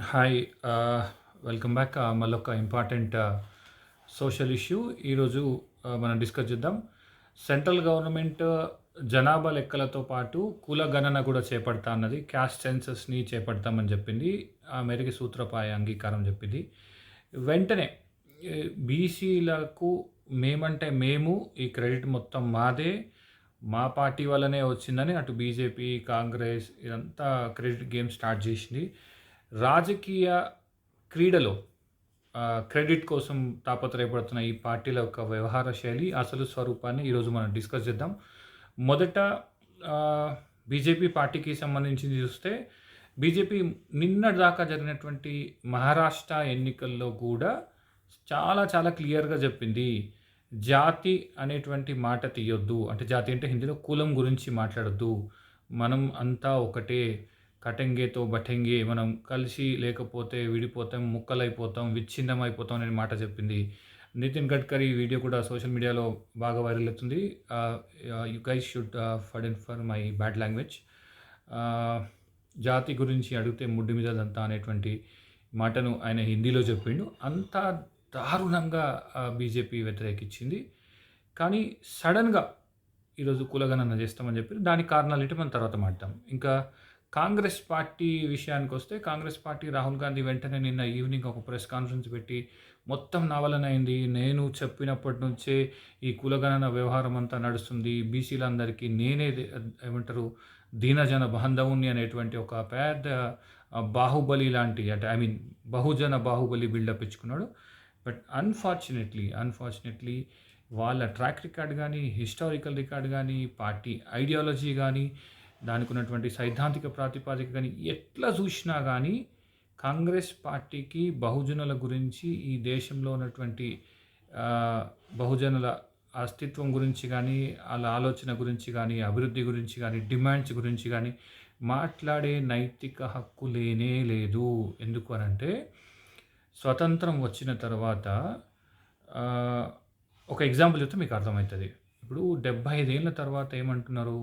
Hi welcome back మళ్ళొక important social issue ఈరోజు మనం డిస్కస్ చేద్దాం. సెంట్రల్ గవర్నమెంట్ uh, జనాభా లెక్కలతో పాటు కుల గణన కూడా చేపడతా అన్నది క్యాస్ట్ సెన్సస్ని చేపడతామని చెప్పింది. ఆ మేరకు సూత్రపాయ అంగీకారం చెప్పింది. వెంటనే బీసీలకు మేమంటే మేము ఈ క్రెడిట్ మొత్తం మాదే. మా పార్టీ వల్లనే వచ్చిందని అటు బీజేపీ కాంగ్రెస్ ఇదంతా క్రెడిట్ గేమ్ స్టార్ట్ చేసింది. రాజకీయ క్రీడలో క్రెడిట్ కోసం తాపత్రయపడుతున్న ఈ పార్టీల యొక్క వ్యవహార శైలి అసలు స్వరూపాన్ని ఈరోజు మనం డిస్కస్ చేద్దాం. మొదట బీజేపీ పార్టీకి సంబంధించి చూస్తే బీజేపీ నిన్నటి దాకా జరిగినటువంటి మహారాష్ట్ర ఎన్నికల్లో కూడా చాలా చాలా క్లియర్గా చెప్పింది జాతి అనేటువంటి మాట తీయొద్దు. అంటే జాతి అంటే హిందీలో కులం గురించి మాట్లాడద్దు. మనం అంతా ఒకటే. కటంగేతో బటంగే మనం కలిసి లేకపోతే విడిపోతాం ముక్కలైపోతాం విచ్ఛిన్నం అయిపోతాం అనే మాట చెప్పింది. నితిన్ గడ్కరీ వీడియో కూడా సోషల్ మీడియాలో బాగా వైరల్ అవుతుంది. You guys should for and for my bad language జాతి గురించి అడిగితే ముడ్డు మీద దంతా అనేటువంటి మాటను ఆయన హిందీలో చెప్పిండు. అంత దారుణంగా బీజేపీ వ్యతిరేకించింది. కానీ సడన్గా ఈరోజు కులగణన చేస్తామని చెప్పి దానికి కారణాలు ఏంటి మనం తర్వాత మాట్లాడతాం. ఇంకా కాంగ్రెస్ పార్టీ విషయానికి వస్తే కాంగ్రెస్ పార్టీ రాహుల్ గాంధీ వెంటనే నిన్న ఈవినింగ్ ఒక ప్రెస్ కాన్ఫరెన్స్ పెట్టి మొత్తం నవలనైంది. అయింది నేను చెప్పినప్పటి నుంచే ఈ కులగణన వ్యవహారం అంతా నడుస్తుంది. బీసీలందరికీ నేనే ఏమంటారు దీనజన బాంధవుని అనేటువంటి ఒక పెద్ద బాహుబలి లాంటి అంటే I mean Bahujan Baahubali build up ఇచ్చుకున్నాడు. But unfortunately unfortunately వాళ్ళ ట్రాక్ రికార్డ్ కానీ హిస్టారికల్ రికార్డ్ కానీ పార్టీ ఐడియాలజీ కానీ దానికి ఉన్నటువంటి సైద్ధాంతిక ప్రాతిపాదిక కానీ ఎట్లా చూసినా కానీ కాంగ్రెస్ పార్టీకి బహుజనుల గురించి ఈ దేశంలో ఉన్నటువంటి బహుజనుల అస్తిత్వం గురించి కానీ వాళ్ళ ఆలోచన గురించి కానీ అభివృద్ధి గురించి కానీ డిమాండ్స్ గురించి కానీ మాట్లాడే నైతిక హక్కు లేనే లేదు. ఎందుకు అనంటే స్వతంత్రం వచ్చిన తర్వాత ఒక ఎగ్జాంపుల్ చెప్తే మీకు అర్థమవుతుంది. ఇప్పుడు డెబ్బై ఐదేళ్ళ తర్వాత ఏమంటున్నారు?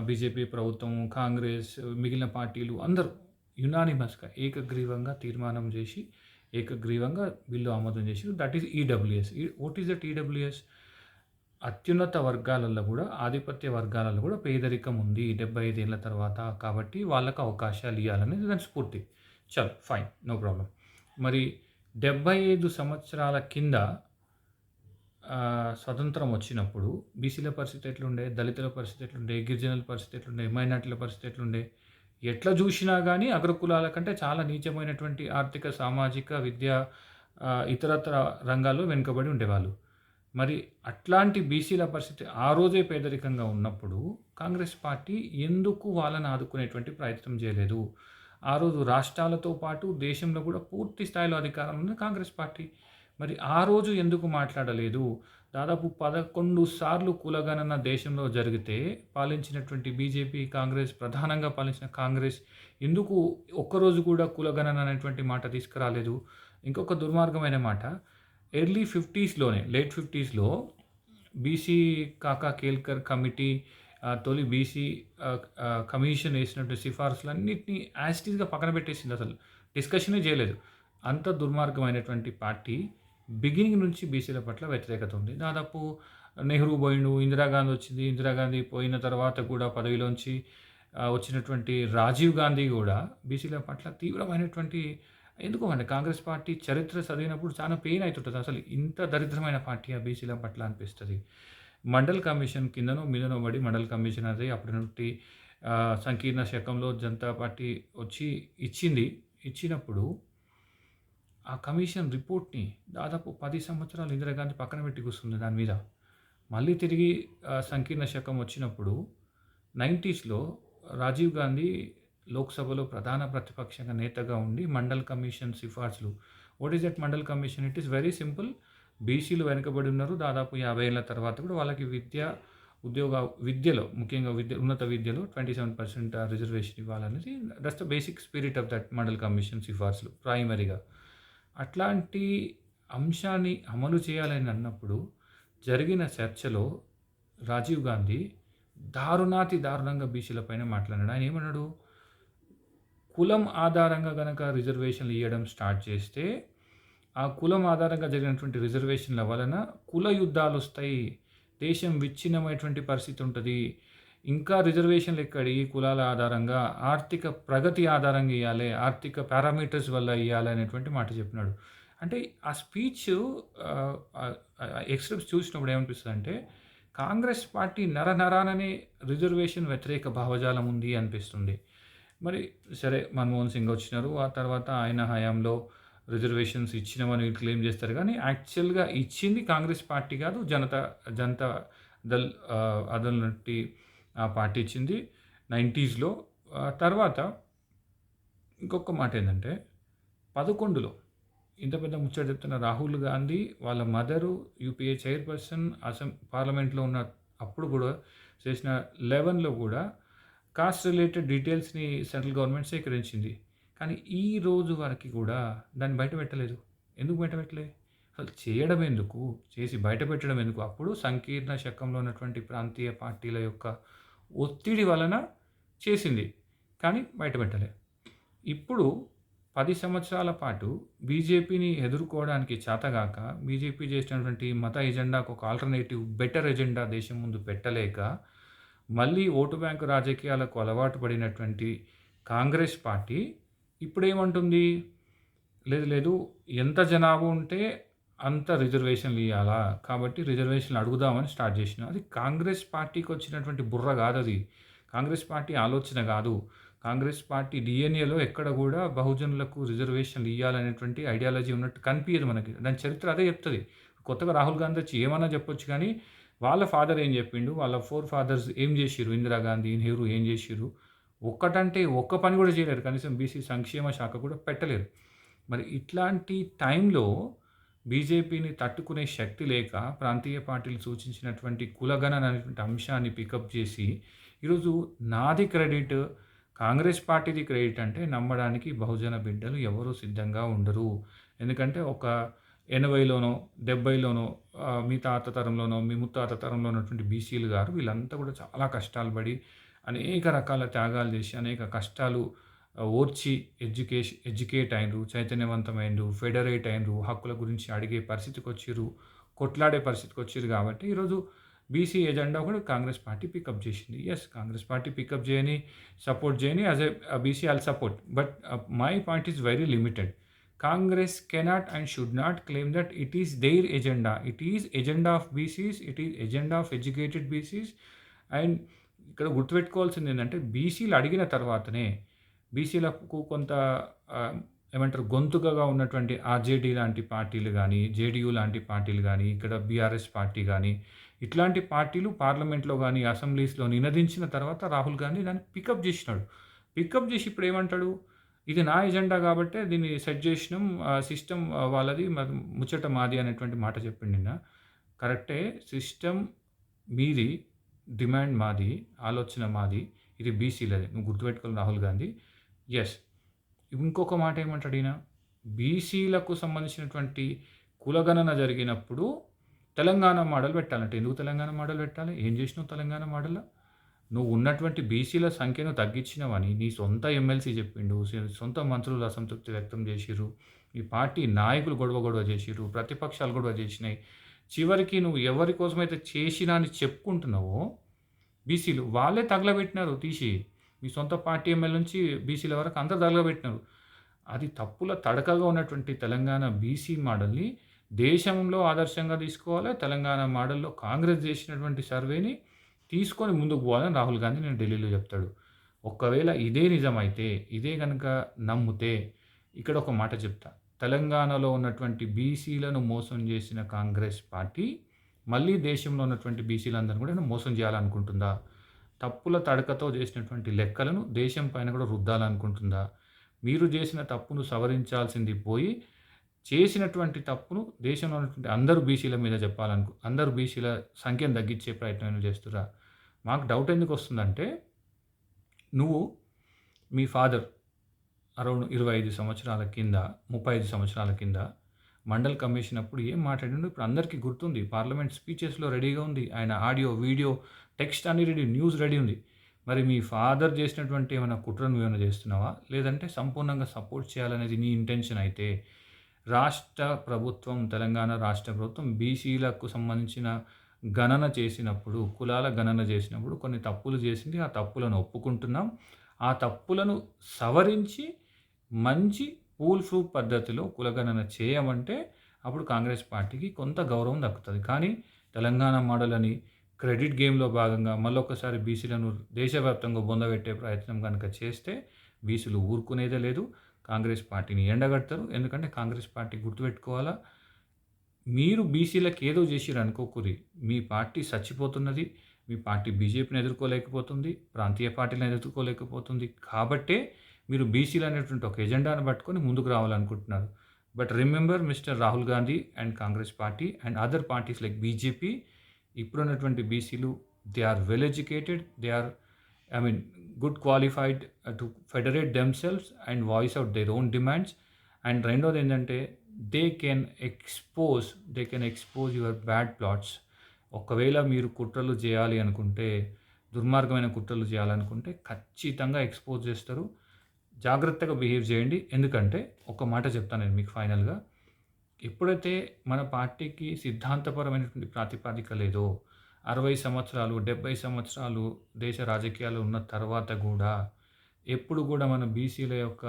బీజేపీ ప్రభుత్వం కాంగ్రెస్ మిగిలిన పార్టీలు అందరూ యునానిమస్గా ఏకగ్రీవంగా తీర్మానం చేసి ఏకగ్రీవంగా బిల్లు ఆమోదం చేసారు that is EWS what is that EWS అత్యున్నత వర్గాలలో కూడా ఆధిపత్య వర్గాలలో కూడా పేదరికం ఉంది డెబ్బై ఐదేళ్ళ తర్వాత. కాబట్టి వాళ్ళకు అవకాశాలు ఇవ్వాలనేది దాని స్ఫూర్తి. చల్ ఫైన్ నో ప్రాబ్లం మరి డెబ్బై ఐదు సంవత్సరాల కింద స్వతంత్రం వచ్చినప్పుడు బీసీల పరిస్థితి ఎట్లుండే దళితుల పరిస్థితి ఎట్లుండే గిరిజనుల పరిస్థితి ఎట్లుండే మైనార్టీల పరిస్థితి ఎట్లుండే ఎట్లా చూసినా కానీ అగ్రకులాల కంటే చాలా నీచమైనటువంటి ఆర్థిక సామాజిక విద్య ఇతరత్ర రంగాల్లో వెనుకబడి ఉండేవాళ్ళు. మరి అట్లాంటి బీసీల పరిస్థితి ఆ రోజే పేదరికంగా ఉన్నప్పుడు కాంగ్రెస్ పార్టీ ఎందుకు వాళ్ళని ఆదుకునేటువంటి ప్రయత్నం చేయలేదు? ఆ రోజు రాష్ట్రాలతో పాటు దేశంలో కూడా పూర్తి స్థాయిలో అధికారం ఉంది కాంగ్రెస్ పార్టీ మరి ఆ రోజు ఎందుకు మాట్లాడలేదు? దాదాపు పదకొండు సార్లు కులగణన దేశంలో జరిగితే పాలించినటువంటి బీజేపీ కాంగ్రెస్ ప్రధానంగా పాలించిన కాంగ్రెస్ ఎందుకు ఒక్కరోజు కూడా కులగణన అనేటువంటి మాట తీసుకురాలేదు? ఇంకొక దుర్మార్గమైన మాట. ఎర్లీ ఫిఫ్టీస్లోనే లేట్ ఫిఫ్టీస్లో బీసీ కాకా కేల్కర్ కమిటీ తొలి బీసీ కమిషన్ వేసినటువంటి సిఫార్సులన్నింటినీ యాస్టీస్గా పక్కన పెట్టేసింది అసలు. డిస్కషనే చేయలేదు. అంత దుర్మార్గమైనటువంటి పార్టీ బిగినింగ్ నుంచి బీసీల పట్ల వ్యతిరేకత ఉంది. దాదాపు నెహ్రూ పోయిండు ఇందిరాగాంధీ వచ్చింది. ఇందిరాగాంధీ పోయిన తర్వాత కూడా పదవిలోంచి వచ్చినటువంటి రాజీవ్ గాంధీ కూడా బీసీల పట్ల తీవ్రమైనటువంటి ఎందుకో అండి కాంగ్రెస్ పార్టీ చరిత్ర చదివినప్పుడు చాలా పెయిన్ అవుతుంటుంది అసలు ఇంత దరిద్రమైన పార్టీ ఆ బీసీల పట్ల అనిపిస్తుంది. మండల్ కమిషన్ కిందనో మీదనో పడి మండల్ కమిషన్ అది అప్పటి నుండి సంకీర్ణ శకంలో జనతా పార్టీ వచ్చి ఇచ్చింది. ఇచ్చినప్పుడు ఆ కమిషన్ రిపోర్ట్ని దాదాపు పది సంవత్సరాలు ఇందిరాగాంధీ పక్కన పెట్టి కూర్చుంది దాని మీద. మళ్ళీ తిరిగి సంకీర్ణ శకం వచ్చినప్పుడు నైంటీస్లో రాజీవ్ గాంధీ లోక్సభలో ప్రధాన ప్రతిపక్షంగా నేతగా ఉండి మండల్ కమిషన్ సిఫార్సులు. What is that Mandal commission? It is very simple బీసీలు వెనుకబడి ఉన్నారు. దాదాపు యాభై ఏళ్ళ తర్వాత కూడా వాళ్ళకి విద్య ఉద్యోగ విద్యలో ముఖ్యంగా విద్య ఉన్నత విద్యలో ట్వంటీ సెవెన్ పర్సెంట్ రిజర్వేషన్ ఇవ్వాలనేది that's the basic spirit of that Mandal commission సిఫార్సులు ప్రైమరీగా అట్లాంటి అంశాన్ని అమలు చేయాలని అన్నప్పుడు జరిగిన చర్చలో రాజీవ్ గాంధీ దారుణాతి దారుణంగా బీసీలపైన మాట్లాడాడు ఆయన ఏమన్నాడు? కులం ఆధారంగా కనుక రిజర్వేషన్లు ఇవ్వడం స్టార్ట్ చేస్తే ఆ కులం ఆధారంగా జరిగినటువంటి రిజర్వేషన్ల వలన కుల యుద్ధాలు వస్తాయి. దేశం విచ్ఛిన్నమైనటువంటి పరిస్థితి ఉంటుంది. ఇంకా రిజర్వేషన్లు ఎక్కడి? కులాల ఆధారంగా ఆర్థిక ప్రగతి ఆధారంగా ఇవ్వాలి ఆర్థిక పారామీటర్స్ వల్ల ఇవ్వాలి అనేటువంటి మాట చెప్పినాడు. అంటే ఆ స్పీచ్ ఎక్స్ట్రెప్స్ చూసినప్పుడు ఏమనిపిస్తుంది అంటే కాంగ్రెస్ పార్టీ నర నరాననే రిజర్వేషన్ వ్యతిరేక భావజాలం ఉంది అనిపిస్తుంది. మరి సరే మన్మోహన్ సింగ్ వచ్చినారు ఆ తర్వాత ఆయన హయాంలో రిజర్వేషన్స్ ఇచ్చినామని క్లెయిమ్ చేస్తారు. కానీ యాక్చువల్గా ఇచ్చింది కాంగ్రెస్ పార్టీ కాదు జనతా జనతా దల్ అదల్ నట్టి ఆ పార్టీ ఇచ్చింది. నైంటీస్లో తర్వాత ఇంకొక మాట ఏంటంటే పదకొండులో ఇంత పెద్ద ముచ్చట చెప్తున్న రాహుల్ గాంధీ వాళ్ళ మదరు యూపీఏ చైర్పర్సన్ అసెం పార్లమెంట్లో ఉన్న అప్పుడు కూడా చేసిన లెవెన్లో కూడా కాస్ట్ రిలేటెడ్ డీటెయిల్స్ని సెంట్రల్ గవర్నమెంట్ సేకరించింది. కానీ ఈ రోజు వరకు కూడా దాన్ని బయట పెట్టలేదు. ఎందుకు బయట పెట్టలేదు అసలు చేయడం ఎందుకు? చేసి బయట పెట్టడం ఎందుకు? అప్పుడు సంకీర్ణ శకంలో ఉన్నటువంటి ప్రాంతీయ పార్టీల యొక్క ఒత్తిడి వలన చేసింది. కానీ బయట పెట్టలే. ఇప్పుడు పది సంవత్సరాల పాటు బీజేపీని ఎదుర్కోవడానికి చేతగాక బీజేపీ చేసినటువంటి మత ఎజెండాకు ఒక ఆల్టర్నేటివ్ బెటర్ ఎజెండా దేశం ముందు పెట్టలేక మళ్ళీ ఓటు బ్యాంకు రాజకీయాలకు అలవాటు పడినటువంటి కాంగ్రెస్ పార్టీ ఇప్పుడేమంటుంది? లేదు లేదు ఎంత జనాభా ఉంటే అంత రిజర్వేషన్లు ఇవ్వాలా కాబట్టి రిజర్వేషన్లు అడుగుదామని స్టార్ట్ చేసిన. అది కాంగ్రెస్ పార్టీకి వచ్చినటువంటి బుర్ర కాదు అది. కాంగ్రెస్ పార్టీ ఆలోచన కాదు. కాంగ్రెస్ పార్టీ డిఎన్ఏలో ఎక్కడ కూడా బహుజనులకు రిజర్వేషన్లు ఇవ్వాలనేటువంటి ఐడియాలజీ ఉన్నట్టు కనిపించదు మనకి. దాని చరిత్ర అదే చెప్తుంది. కొత్తగా రాహుల్ గాంధీ వచ్చి ఏమన్నా చెప్పొచ్చు కానీ వాళ్ళ ఫాదర్ ఏం చెప్పిండు? వాళ్ళ ఫోర్ ఫాదర్స్ ఏం చేసిరు ఇందిరాగాంధీ నెహ్రూ ఏం చేసిరు ఒక్కటంటే ఒక్క పని కూడా చేయలేరు. కనీసం బీసీ సంక్షేమ శాఖ కూడా పెట్టలేరు. మరి ఇట్లాంటి టైంలో బీజేపీని తట్టుకునే శక్తి లేక ప్రాంతీయ పార్టీలు సూచించినటువంటి కులగణన అనేటువంటి అంశాన్ని పికప్ చేసి ఈరోజు నాది క్రెడిట్ కాంగ్రెస్ పార్టీది క్రెడిట్ అంటే నమ్మడానికి బహుజన బిడ్డలు ఎవరు సిద్ధంగా ఉండరు. ఎందుకంటే ఒక ఎనభైలోనో డెబ్బైలోనో మీ తాత తరంలోనో మీ ముత్తాత తరంలో ఉన్నటువంటి బీసీలు గారు వీళ్ళంతా కూడా చాలా కష్టాలు పడి అనేక రకాల త్యాగాలు చేసి అనేక కష్టాలు ఓర్చి ఎడ్యుకేషన్ ఎడ్యుకేట్ అయినరు చైతన్యవంతమైనరు ఫెడరేట్ అయినరు హక్కుల గురించి అడిగే పరిస్థితికి వచ్చిర్రు కొట్లాడే పరిస్థితికి వచ్చిర్రు కాబట్టి ఈరోజు బీసీ ఎజెండా కూడా కాంగ్రెస్ పార్టీ పికప్ చేసింది. Yes Congress party pick up చేయని సపోర్ట్ చేయని as a BC all support but my point is very limited Congress cannot and should not claim that it is their agenda. It is agenda of BCs it is agenda of educated BCs and ఇక్కడ గుర్తుపెట్టుకోవాల్సింది ఏంటంటే బీసీలు అడిగిన తర్వాతనే బీసీలకు కొంత ఏమంటారు గొంతుకగా ఉన్నటువంటి ఆర్జేడీ లాంటి పార్టీలు కానీ జేడీయూ లాంటి పార్టీలు కానీ ఇక్కడ బీఆర్ఎస్ పార్టీ కానీ ఇట్లాంటి పార్టీలు పార్లమెంట్లో కానీ అసెంబ్లీస్లో నినదించిన తర్వాత రాహుల్ గాంధీ దాన్ని పికప్ చేసినాడు. పికప్ చేసి ఇప్పుడు ఏమంటాడు? ఇది నా ఎజెండా కాబట్టే దీన్ని సెట్ చేసినాం సిస్టమ్ వాళ్ళది ముచ్చట మాది అనేటువంటి మాట చెప్పిండి నిన్న. కరెక్టే సిస్టమ్ మీది డిమాండ్ మాది ఆలోచన మాది ఇది బీసీలది. నువ్వు గుర్తుపెట్టుకోవాలి రాహుల్ గాంధీ. ఎస్ ఇంకొక మాట ఏమంటాడు ఈయన బీసీలకు సంబంధించినటువంటి కులగణన జరిగినప్పుడు తెలంగాణ మోడల్ పెట్టాలంటే. ఎందుకు తెలంగాణ మోడల్ పెట్టాలి? ఏం చేసినావు తెలంగాణ మోడల్? నువ్వు ఉన్నటువంటి బీసీల సంఖ్యను తగ్గించినవని నీ సొంత ఎమ్మెల్సీ చెప్పిండు సొంత మంత్రులు అసంతృప్తి వ్యక్తం చేసిరు ఈ పార్టీ నాయకులు గొడవ గొడవ చేసిరు ప్రతిపక్షాలు గొడవ చేసినాయి. చివరికి నువ్వు ఎవరి కోసమైతే చేసినా అని చెప్పుకుంటున్నావో బీసీలు వాళ్ళే తగలబెట్టినారు తీసి. మీ సొంత పార్టీ ఎమ్మెల్యే నుంచి బీసీల వరకు అందరు తగలబెట్టినారు అది తప్పుల తడకగా ఉన్నటువంటి తెలంగాణ బీసీ మోడల్ని దేశంలో ఆదర్శంగా తీసుకోవాలి తెలంగాణ మోడల్లో కాంగ్రెస్ చేసినటువంటి సర్వేని తీసుకొని ముందుకు పోవాలని రాహుల్ గాంధీ నేను ఢిల్లీలో చెప్తాడు. ఒకవేళ ఇదే నిజమైతే ఇదే కనుక నమ్మితే ఇక్కడ ఒక మాట చెప్తా. తెలంగాణలో ఉన్నటువంటి బీసీలను మోసం చేసిన కాంగ్రెస్ పార్టీ మళ్ళీ దేశంలో ఉన్నటువంటి బీసీలందరినీ కూడా మోసం చేయాలనుకుంటుందా? తప్పుల తడకతో చేసినటువంటి లెక్కలను దేశం పైన కూడా రుద్దాలనుకుంటుందా? మీరు చేసిన తప్పును సవరించాల్సింది పోయి చేసినటువంటి తప్పును దేశంలో ఉన్నటువంటి అందరు బీసీల మీద చెప్పాలనుకు అందరు బీసీల సంఖ్యను తగ్గించే ప్రయత్నం చేస్తురా? మాకు డౌట్ ఎందుకు వస్తుందంటే నువ్వు మీ ఫాదర్ అరౌండ్ ఇరవై ఐదు సంవత్సరాల కింద ముప్పై ఐదు సంవత్సరాల కింద మండల్ కమిషన్ అప్పుడు ఏం మాట్లాడిండు ఇప్పుడు అందరికీ గుర్తుంది. పార్లమెంట్ స్పీచెస్లో రెడీగా ఉంది. ఆయన ఆడియో వీడియో టెక్స్ట్ అన్ని రెడీ న్యూస్ రెడీ ఉంది. మరి మీ ఫాదర్ చేసినటువంటి ఏమైనా కుట్రను ఏమైనా చేస్తున్నావా? లేదంటే సంపూర్ణంగా సపోర్ట్ చేయాలనేది నీ ఇంటెన్షన్ అయితే రాష్ట్ర ప్రభుత్వం తెలంగాణ రాష్ట్ర ప్రభుత్వం బీసీలకు సంబంధించిన గణన చేసినప్పుడు కులాల గణన చేసినప్పుడు కొన్ని తప్పులు చేసింది. ఆ తప్పులను ఒప్పుకుంటున్నాం. ఆ తప్పులను సవరించి మంచి కూల్ ప్రూఫ్ పద్ధతిలో కులగణన చేయమంటే అప్పుడు కాంగ్రెస్ పార్టీకి కొంత గౌరవం దక్కుతుంది. కానీ తెలంగాణ మోడల్ అని క్రెడిట్ గేమ్లో భాగంగా మళ్ళొకసారి బీసీలను దేశవ్యాప్తంగా బొందబెట్టే ప్రయత్నం కనుక చేస్తే బీసీలు ఊరుకునేదే లేదు. కాంగ్రెస్ పార్టీని ఎండగడతారు. ఎందుకంటే కాంగ్రెస్ పార్టీ గుర్తుపెట్టుకోవాలా? మీరు బీసీలకు ఏదో చేసిరు అనుకోకూరి మీ పార్టీ చచ్చిపోతున్నది. మీ పార్టీ బీజేపీని ఎదుర్కోలేకపోతుంది. ప్రాంతీయ పార్టీలను ఎదుర్కోలేకపోతుంది. కాబట్టే మీరు బీసీలు అనేటువంటి ఒక ఎజెండాను పట్టుకొని ముందుకు రావాలనుకుంటున్నారు. But remember mister Rahul Gandhi and Congress party and other parties like BJP ఇప్పుడున్నటువంటి బీసీలు they are well educated they are I mean good qualified to federate themselves and voice out their own demands and రెండోది ఏంటంటే they can expose they can expose your bad plots ఒకవేళ మీరు కుట్రలు చేయాలి అనుకుంటే దుర్మార్గమైన కుట్రలు చేయాలనుకుంటే ఖచ్చితంగా ఎక్స్పోజ్ చేస్తారు. జాగ్రత్తగా బిహేవ్ చేయండి. ఎందుకంటే ఒక మాట చెప్తాను నేను మీకు ఫైనల్గా. ఎప్పుడైతే మన పార్టీకి సిద్ధాంతపరమైనటువంటి ప్రాతిపాదిక లేదో అరవై సంవత్సరాలు డెబ్బై సంవత్సరాలు దేశ రాజకీయాలు ఉన్న తర్వాత కూడా ఎప్పుడు కూడా మన బీసీల యొక్క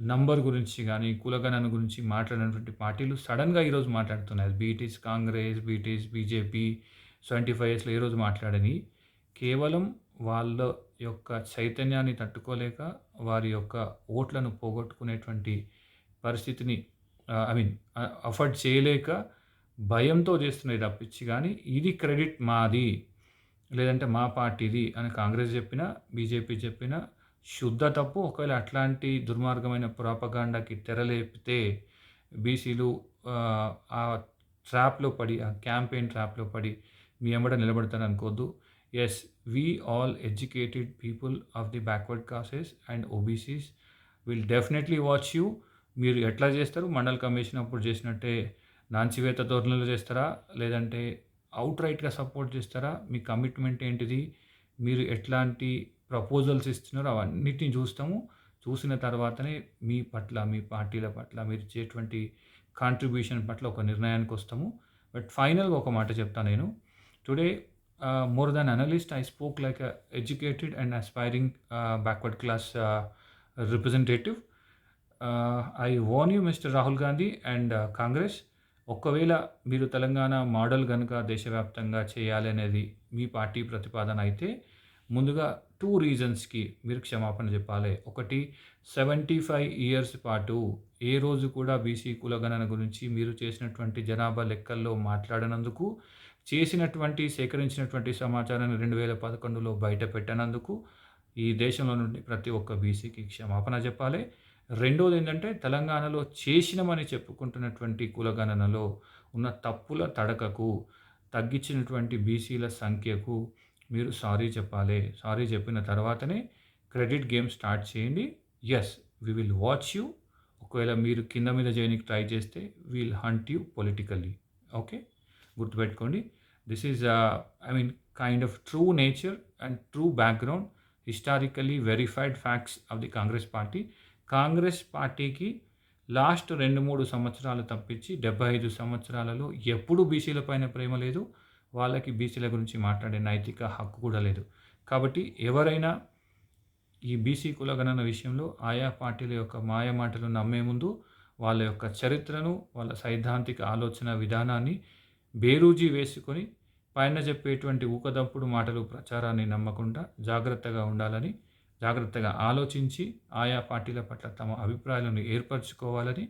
నంబర్ గురించి కానీ కులగణన గురించి మాట్లాడినటువంటి పార్టీలు సడన్గా ఈరోజు మాట్లాడుతున్నాయి. Be it Congress be it BJP seventy five ఇయర్స్లో ఈరోజు మాట్లాడని. కేవలం వాళ్ళ యొక్క చైతన్యాన్ని తట్టుకోలేక వారి యొక్క ఓట్లను పోగొట్టుకునేటువంటి పరిస్థితిని ఐ మీన్ అఫర్డ్ చేయలేక భయంతో చేస్తున్నది తప్పించి కానీ ఇది క్రెడిట్ మాది లేదంటే మా పార్టీది అని కాంగ్రెస్ చెప్పిన బీజేపీ చెప్పిన శుద్ధ తప్పు. ఒకవేళ అట్లాంటి దుర్మార్గమైన ప్రాపగాండాకి తెరలేపితే బీసీలు ఆ ట్రాప్లో పడి ఆ క్యాంపెయిన్ ట్రాప్లో పడి మీ ఎంబడ నిలబడతారు అనుకోవద్దు yes we all educated people of the backward classes and OBCs will definitely watch you మీరు ఎట్లా చేస్తారు? మండల్ కమిషన్ అప్పుడు చేసినట్టే నాంచివేత ధోరణులు చేస్తారా? లేదంటే అవుట్ రైట్గా సపోర్ట్ చేస్తారా? మీ కమిట్మెంట్ ఏంటిది? మీరు ఎట్లాంటి ప్రపోజల్స్ ఇస్తున్నారో అవన్నిటిని చూస్తాము. చూసిన తర్వాతనే మీ పట్ల మీ పార్టీల పట్ల మీరు ఇచ్చేటువంటి కాంట్రిబ్యూషన్ పట్ల ఒక నిర్ణయానికి వస్తాము. బట్ ఫైనల్గా ఒక మాట చెప్తాను నేను. Today more than analyst I spoke like educated and aspiring backward class representative I warn you mister Rahul Gandhi and Congress ఒకవేళ మీరు తెలంగాణ మోడల్ కనుక దేశవ్యాప్తంగా చేయాలి అనేది మీ పార్టీ ప్రతిపాదన అయితే ముందుగా టూ రీజన్స్కి మీరు క్షమాపణ చెప్పాలి. ఒకటి సెవెంటీ ఫైవ్ ఇయర్స్ పాటు ఏ రోజు కూడా బీసీ కులగణన గురించి మీరు చేసినటువంటి జనాభా లెక్కల్లో మాట్లాడినందుకు చేసినటువంటి సేకరించినటువంటి సమాచారాన్ని రెండు వేల పదకొండులో బయట పెట్టినందుకు ఈ దేశంలో నుండి ప్రతి ఒక్క బీసీకి క్షమాపణ చెప్పాలి. రెండోది ఏంటంటే తెలంగాణలో చేసినమని చెప్పుకుంటున్నటువంటి కులగణనలో ఉన్న తప్పుల తడకకు తగ్గించినటువంటి బీసీల సంఖ్యకు మీరు సారీ చెప్పాలి. సారీ చెప్పిన తర్వాతనే క్రెడిట్ గేమ్ స్టార్ట్ చేయండి. Yes we will watch you ఒకవేళ మీరు కింద మీద చేయడానికి ట్రై చేస్తే we'll hunt you politically okay గుర్తుపెట్టుకోండి. This is I mean kind of true nature and true background historically verified facts of the Congress party Congress పార్టీకి last రెండు మూడు సంవత్సరాలు తప్పించి డెబ్బై ఐదు సంవత్సరాలలో ఎప్పుడు బీసీల పైన ప్రేమ లేదు. వాళ్ళకి బీసీల గురించి మాట్లాడే నైతిక హక్కు కూడా లేదు. కాబట్టి ఎవరైనా ఈ బీసీ కులగణన విషయంలో ఆయా పార్టీల యొక్క మాయ మాటలు నమ్మే ముందు వాళ్ళ యొక్క చరిత్రను వాళ్ళ సైద్ధాంతిక ఆలోచన విధానాన్ని బేరూజీ వేసుకొని పైన చెప్పేటువంటి ఊకదప్పుడు మాటలు ప్రచారాన్ని నమ్మకుండా జాగ్రత్తగా ఉండాలని జాగ్రత్తగా ఆలోచించి ఆయా పార్టీల పట్ల తమ అభిప్రాయాలను ఏర్పరచుకోవాలని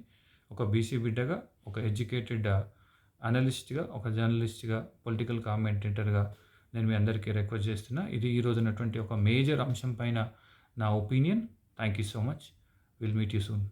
ఒక బీసీ బిడ్డగా ఒక ఎడ్యుకేటెడ్ అనలిస్ట్గా ఒక జర్నలిస్ట్గా పొలిటికల్ కామెంటేటర్గా నేను మీ అందరికీ రిక్వెస్ట్ చేస్తున్నా. ఇది ఈరోజు ఉన్నటువంటి ఒక మేజర్ అంశం పైన నా opinion. Thank you so much. Will meet you soon.